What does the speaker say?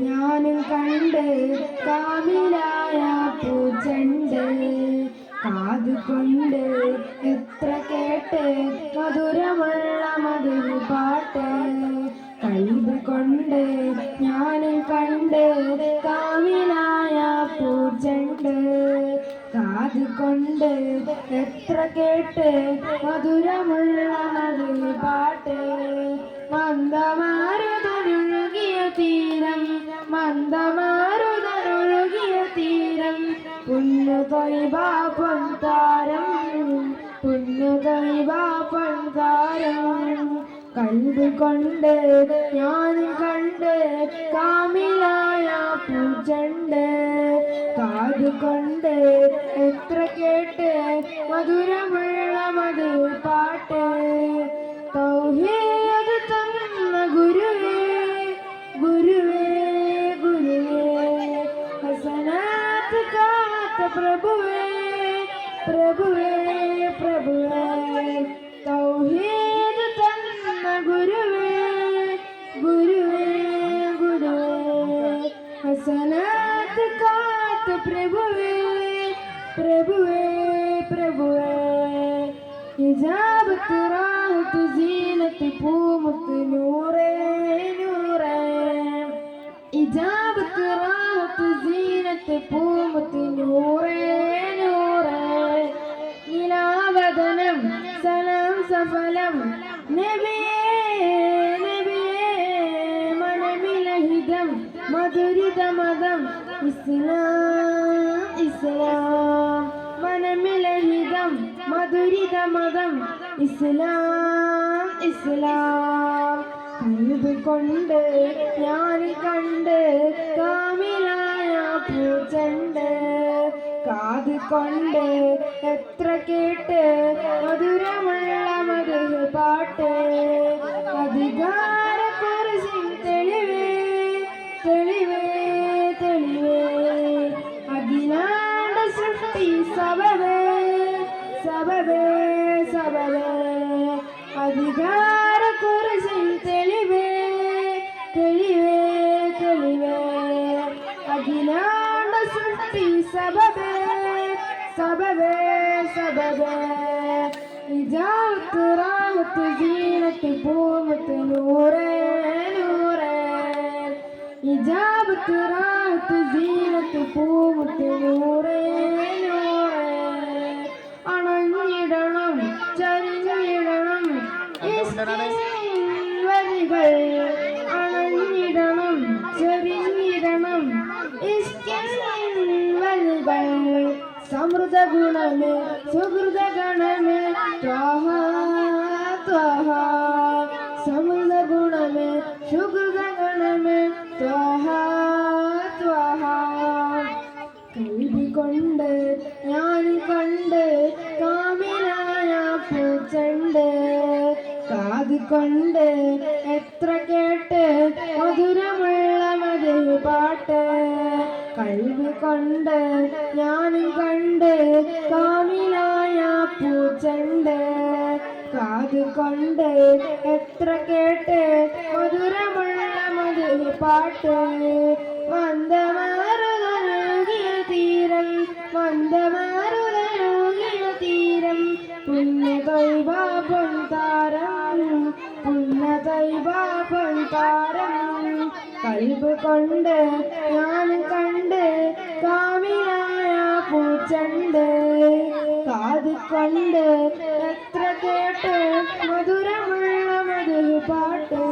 ഞാനും കണ്ട് കാവിലായ പൂച്ചണ്ട് കാത് കൊണ്ട് എത്ര കേട്ട് മധുരമുള്ള മധുര പാട്ട്. കഴിവ് കൊണ്ട് ഞാനും കണ്ട് കാവിലായ പൂച്ചണ്ട് കാത് കൊണ്ട് എത്ര കേട്ട് മധുരമുള്ള മധുര പാട്ട്. മന്ദമാരുതനൊഴുകിയ പുന്നു പൊൻതാരം പുന്നു പൊൻതാരം കണ്ടു കൊണ്ട് ഞാൻ കണ്ട് കാമിലായ പൂജണ്ട്. കാത് കൊണ്ട് എത്ര കേട്ട് മധുരമുള്ള മധു പാട്ട്. തൗഹീത് തന്ന ഗുരുവേ ഗുരുവേ ഗുരുവേ. ഹസനാത്ത് കാത്ത പ്രഭുവേ പ്രഭുവേ പ്രഭുവേ തൗഹീദ് തന്ന ഗുരുവേ ഗുരുവേ ഗുരുവേ ഹസനാത്ത് കാത്ത പ്രഭുവേ പ്രഭുവേ പ്രഭുവേ ഹിജാബത്ത് റാഹത്ത് സീനത്ത് പൂമുത്ത് മധുരിത മതം ഇസ്ലാം ഇസ്ലാം. മനമിലഹിതം മധുരിത മതം ഇസ്ലാം ഇസ്ലാം. കൽബ് കൊണ്ട് ഞാൻ കണ്ട് കാമിലായ പൂച്ചണ്ട്. കാത് കൊണ്ട് എത്ര കേട്ട് മധുരമുള്ള സബവേ അധികാര കുറിച്ചിൻ തെളിവേ തെളിവേ തെളിവേ. അഖിലാണ്ട സൃഷ്ടി സബവേ സബവേ സബവേ ഇജാത്ത് റാഹത്ത് ജീനത്ത് പൂമത്ത് നൂറേ നൂറേ. ഇജാബത്ത് റാഹത്ത് ജീനത്ത് പൂമത്ത് നൂറേ. கொண்டனரே. வரிகள் அனந்திடனும் செவியிடனும் வரிகள் சமృத குணமே சுகிருத கணமே துவஹா துவஹா. சமృத குணமே சுகிருத கணமே துவஹா கண்டு കൊണ്ട് എത്ര കേട്ട് മധുരമുള്ള മതിൽ പാട്ട്. കഴിവ് കൊണ്ട് ഞാൻ കണ്ട് കാമിലായ പൂച്ചണ്ട്. കാത് കൊണ്ട് എത്ര കേട്ട് മധുരമുള്ള മതിൽ പാട്ട്. മന്ദമാറുതനൊഴുകിയ തീരം മന്ദമാറുതനൊഴുകിയ തീരം. പുണ്യ തൈവാപം താരം കൽബ് കൊണ്ട് ഞാൻ കണ്ട് കാമിനായ പൂച്ചണ്ട്. കാത് കൊണ്ട് എത്ര കേട്ട് മധുരമുള്ള മധുര പാട്ട്